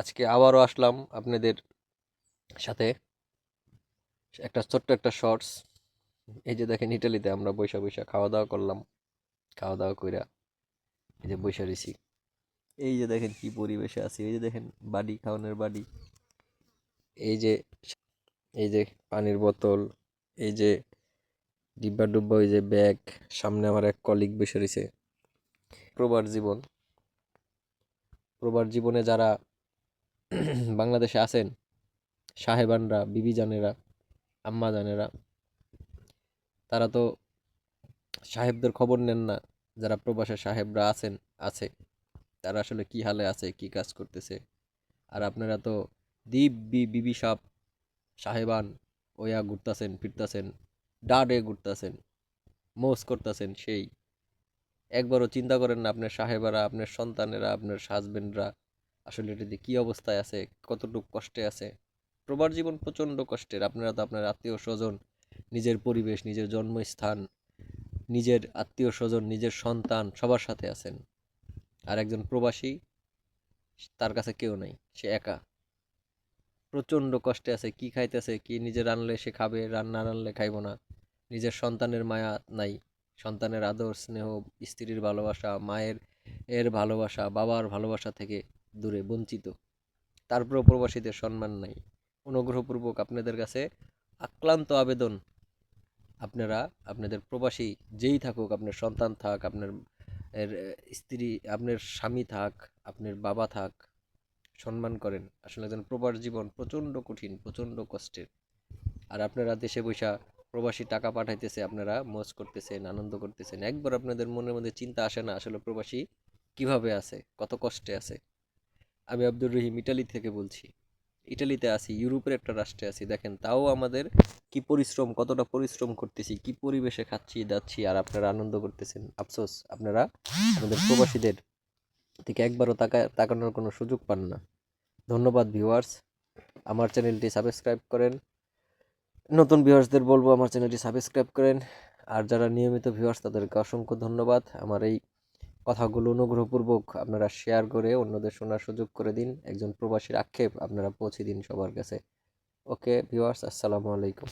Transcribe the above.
আজকে আবারও আসলাম আপনাদের সাথে। একটা ছোট্ট একটা শর্টস এই যে দেখেন ইটালিতে আমরা বৈশা বৈশা খাওয়া দাওয়া করলাম। খাওয়া দাওয়া কইরা এই যে বৈশা রয়েছি এই যে দেখেন কি পরিবেশে আছি। এই যে দেখেন বাড়ি খাওয়ানোর বাড়ি। এই যে এই যে পানির বোতল, এই যে ডিব্বা ডুব্বা ওই যে ব্যাগ, সামনে আমার এক কলিগ বসে রয়েছে প্রবার জীবন। প্রবার জীবনে যারা বাংলাদেশে আছেন সাহেবানরা বিবি জানেরা আম্মা জানেরা তারা তো সাহেবদের খবর নেন না, যারা প্রবাসে সাহেবরা আছেন, আছে। তারা আসলে কি হালে আছে, কি কাজ করতেছে? আর আপনারা তো দ্বীপ বি বিবি সাপ, সাহেবান, ওয়া ঘুরতাছেন, ফিরতাছেন, ডাডে ঘুরতাছেন মোস করতেছেন সেই। একবারও চিন্তা করেন না আপনার সাহেবারা, আপনার সন্তানেরা, আপনার হাজবেন্ডরা আসলে এটাতে কী অবস্থায় আছে, কতটুকু কষ্টে আছে প্রবার জীবন প্রচণ্ড কষ্টের। আপনারা তো আপনার আত্মীয় স্বজন, নিজের পরিবেশ, নিজের জন্মস্থান, নিজের আত্মীয় স্বজন, নিজের সন্তান সবার সাথে আছেন। আর একজন প্রবাসী, তার কাছে কেউ নাই, সে একা। প্রচণ্ড কষ্টে আছে, কি খাইতেছে, কি নিজে রানলে সে খাবে রান্না রানলে খাইব না। নিজের সন্তানের মায়া নাই, সন্তানের আদর, স্নেহ, স্ত্রীর ভালোবাসা, মায়ের এর ভালোবাসা, বাবার ভালোবাসা থেকে দূরে, বঞ্চিত। তারপরেও প্রবাসীদের সম্মান নাই। অনুগ্রহপূর্বক আপনাদের কাছে আক্লান্ত আবেদন। আপনারা, আপনাদের প্রবাসী যেই থাকুক, আপনার সন্তান থাক, আপনার স্ত্রী, আপনার স্বামী থাক, আপনার বাবা থাক, সম্মান করেন। আসলে একজন প্রবাস জীবন প্রচণ্ড কঠিন, প্রচণ্ড কষ্টের। আর আপনারা দেশে বৈশা প্রবাসী টাকা পাঠাইতেছে, আপনারা মজ করতেছেন, আনন্দ করতেছেন। একবার আপনাদের মনের মধ্যে চিন্তা আসে না, আসলে প্রবাসী কীভাবে আছে, কত কষ্টে আছে। আমি আব্দুর রহিম ইটালি থেকে বলছি। ইটালিতে আছি, ইউরোপের একটা রাষ্ট্রে আছি। দেখেন, তাও আমাদের কি পরিশ্রম, কতটা পরিশ্রম করতেছি, কি পরিবেশে খাচ্ছি যাচ্ছি আর আপনারা আনন্দ করতেছেন। আফসোস, আপনারা আমাদের প্রবাসীদের থেকে একবারও তাকা তাকানোর কোনো সুযোগ পান না। ধন্যবাদ ভিউয়ার্স আমার চ্যানেলটি সাবস্ক্রাইব করেন। নতুন ভিউয়ার্সদের বলব, আমার চ্যানেলটি সাবস্ক্রাইব করেন। আর যারা নিয়মিত ভিউয়ার্স তাদেরকে অসংখ্য ধন্যবাদ। আমার এই কথাগুলো অনুগ্রহপূর্বক আপনারা শেয়ার করে অন্যদের শোনার সুযোগ করে দিন। একজন প্রবাসীর আক্ষেপ আপনারা পৌঁছে দিন সবার কাছে। ওকে ভিওয়ার্স আসসালামু আলাইকুম।